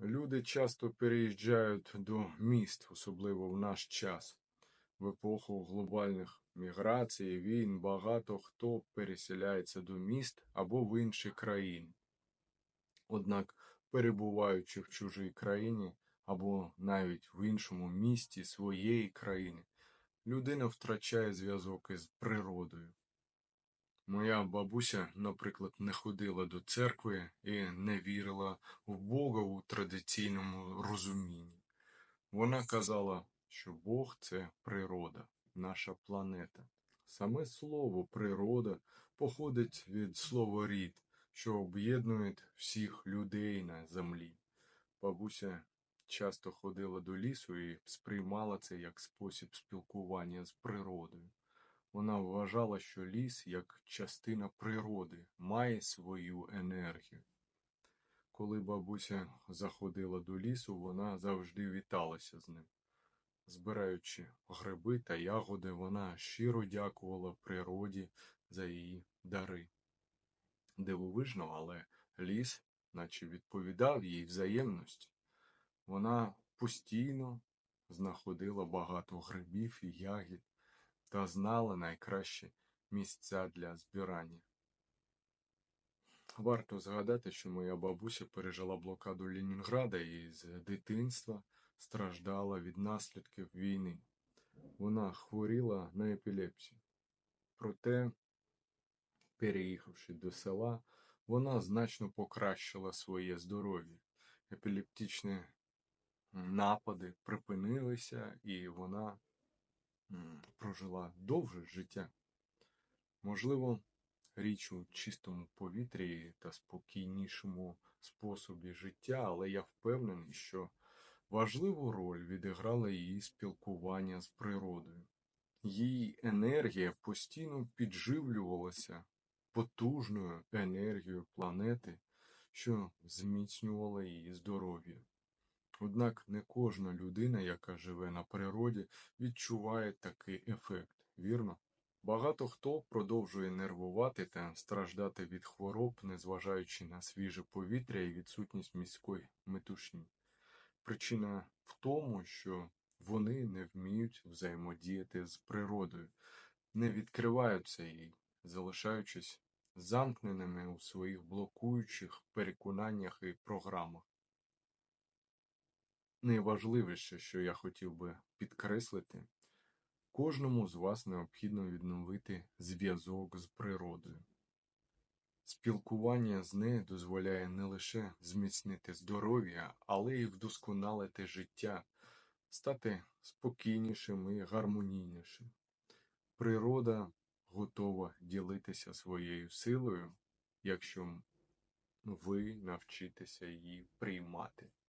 Люди часто переїжджають до міст, особливо в наш час. В епоху глобальних міграцій, війн багато хто переселяється до міст або в інші країни. Однак, перебуваючи в чужій країні або навіть в іншому місті своєї країни, людина втрачає зв'язок із природою. Моя бабуся, наприклад, не ходила до церкви і не вірила в Бога у традиційному розумінні. Вона казала, що Бог це природа, наша планета. Саме слово природа походить від слова рід, що об'єднує всіх людей на землі. Бабуся часто ходила до лісу і сприймала це як спосіб спілкування з природою. Вона вважала, що ліс, як частина природи, має свою енергію. Коли бабуся заходила до лісу, вона завжди віталася з ним. Збираючи гриби та ягоди, вона щиро дякувала природі за її дари. Дивовижно, але ліс, наче відповідав їй взаємності. Вона постійно знаходила багато грибів і ягід та знала найкращі місця для збирання. Варто згадати, що моя бабуся пережила блокаду Ленінграда і з дитинства страждала від наслідків війни. Вона хворіла на епілепсію. Проте, переїхавши до села, вона значно покращила своє здоров'я. Епілептичні напади припинилися, і вона прожила довше життя. Можливо, річ у чистому повітрі та спокійнішому способі життя, але я впевнений, що важливу роль відіграло її спілкування з природою. Її енергія постійно підживлювалася потужною енергією планети, що зміцнювала її здоров'я. Однак не кожна людина, яка живе на природі, відчуває такий ефект, вірно? Багато хто продовжує нервувати та страждати від хвороб, незважаючи на свіже повітря і відсутність міської метушні. Причина в тому, що вони не вміють взаємодіяти з природою, не відкриваються їй, залишаючись замкненими у своїх блокуючих переконаннях і програмах. Найважливіше, що я хотів би підкреслити, кожному з вас необхідно відновити зв'язок з природою. Спілкування з нею дозволяє не лише зміцнити здоров'я, але й вдосконалити життя, стати спокійнішим і гармонійнішим. Природа готова ділитися своєю силою, якщо ви навчитеся її приймати.